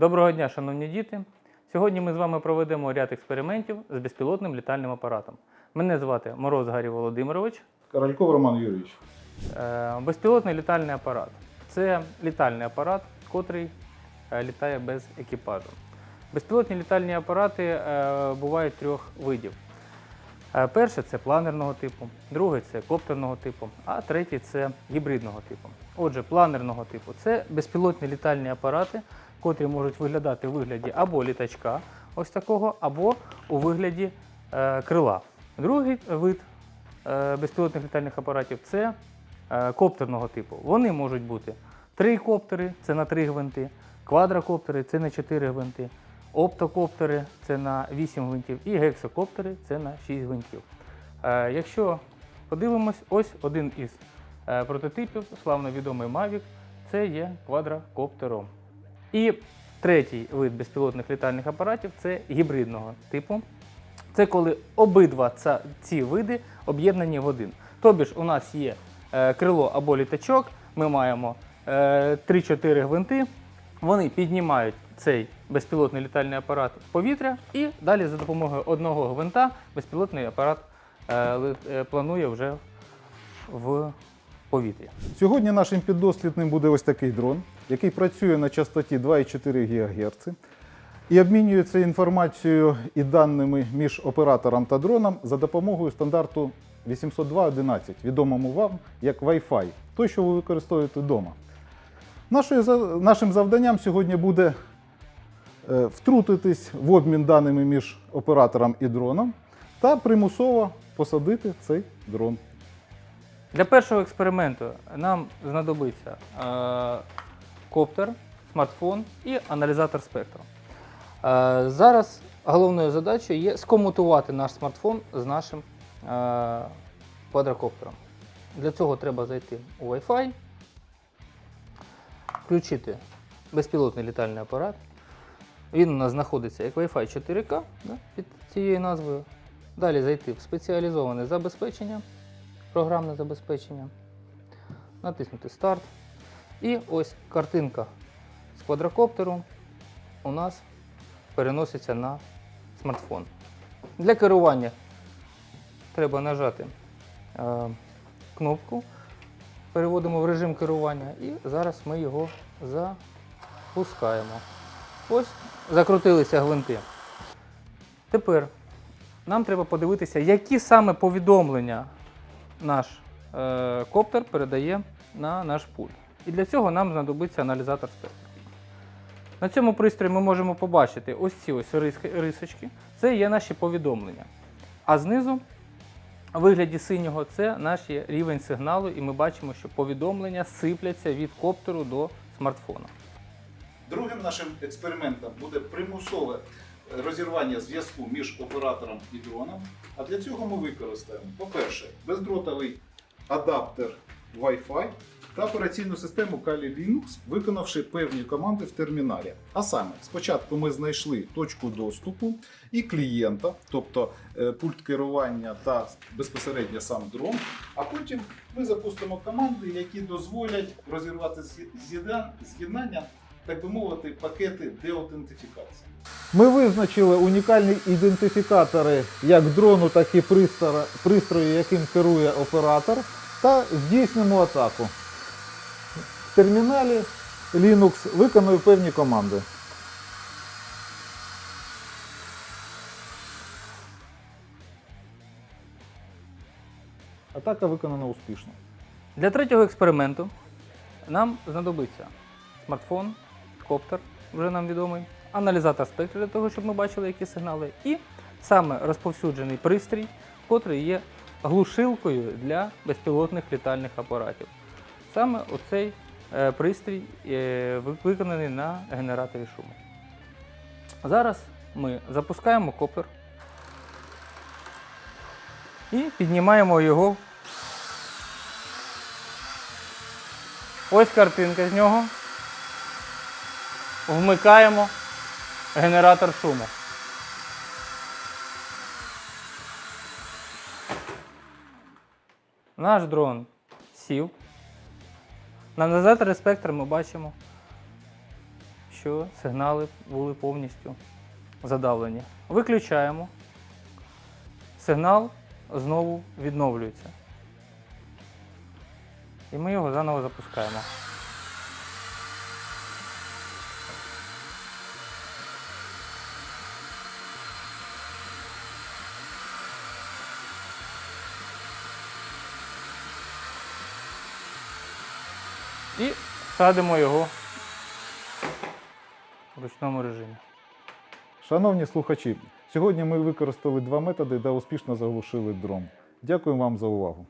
Доброго дня, шановні діти! Сьогодні ми з вами проведемо ряд експериментів з безпілотним літальним апаратом. Мене звати Мороз Гаррій Володимирович. Корольков Роман Юрійович. Е, Безпілотний літальний апарат це літальний апарат, котрий е, літає без екіпажу. Безпілотні літальні апарати е, бувають трьох видів. Е, Перше це планерного типу, друге це коптерного типу, а третє це гібридного типу. Отже, планерного типу це безпілотні літальні апарати, котрі можуть виглядати у вигляді або літачка, ось такого, або у вигляді е, крила. Другий вид е, безпілотних літальних апаратів це е, коптерного типу. Вони можуть бути трикоптери, це на три гвинти, квадрокоптери це на 4 гвинти, оптокоптери це на 8 гвинтів і гексокоптери це на 6 гвинтів. Е, Якщо подивимось, ось один із е, прототипів, славно відомий Mavic, це є квадрокоптером. І третій вид безпілотних літальних апаратів це гібридного типу. Це коли обидва ці види об'єднані в один. Тобі ж у нас є е, крило або літачок, ми маємо е, 3-4 гвинти, вони піднімають цей безпілотний літальний апарат в повітря, і далі за допомогою одного гвинта безпілотний апарат е, е, планує вже в повітрі. Сьогодні нашим піддослідним буде ось такий дрон, який працює на частоті 2,4 ГГц і обмінюється інформацією і даними між оператором та дроном за допомогою стандарту 802.11, відомому вам як Wi-Fi, той, що ви використовуєте вдома. Нашою Нашим завданням сьогодні буде е, втрутитись в обмін даними між оператором і дроном та примусово посадити цей дрон. Для першого експерименту нам знадобиться е, коптер, смартфон і аналізатор спектру. Е, зараз головною задачею є скомутувати наш смартфон з нашим е, квадрокоптером. Для цього треба зайти у Wi-Fi, включити безпілотний літальний апарат. Він у нас знаходиться як Wi-Fi 4K да, під цією назвою. Далі зайти в спеціалізоване забезпечення програмне забезпечення, натиснути Старт. І ось картинка з квадрокоптеру у нас переноситься на смартфон. Для керування треба нажати е, кнопку, переводимо в режим керування і зараз ми його запускаємо. Ось закрутилися гвинти. Тепер нам треба подивитися, які саме повідомлення наш е, коптер передає на наш пульт. І для цього нам знадобиться аналізатор спектру. На цьому пристрої ми можемо побачити ось ці ось рисочки. Це є наші повідомлення. А знизу, вигляді синього, це наш є рівень сигналу, і ми бачимо, що повідомлення сипляться від коптеру до смартфона. Другим нашим експериментом буде примусове розірвання зв'язку між оператором і дроном. А для цього ми використаємо, по-перше, бездротовий адаптер Wi-Fi та операційну систему Kali Linux, виконавши певні команди в терміналі. А саме, спочатку ми знайшли точку доступу і клієнта, тобто е, пульт керування та безпосередньо сам дрон. А потім ми запустимо команди, які дозволять розірвати з'єднання так би мовити, пакети деаутентифікації. Ми визначили унікальні ідентифікатори як дрону, так і пристрою, яким керує оператор, та здійснимо атаку. Терміналі Linux виконую певні команди. Атака виконана успішно. Для третього експерименту нам знадобиться смартфон, коптер, вже нам відомий, аналізатор спектру для того, щоб ми бачили, які сигнали, і саме розповсюджений пристрій, котрий є глушилкою для безпілотних літальних апаратів. Саме оцей пристрій е, виконаний на генераторі шуму. Зараз ми запускаємо коптер і піднімаємо його Ось картинка з нього. Вмикаємо генератор шуму. Наш дрон сів. На аналізаторі спектра ми бачимо, що сигнали були повністю задавлені. Виключаємо. Сигнал знову відновлюється. І ми його заново запускаємо. І садимо його в ручному режимі. Шановні слухачі, сьогодні ми використали два методи де успішно заглушили дрон. Дякую вам за увагу.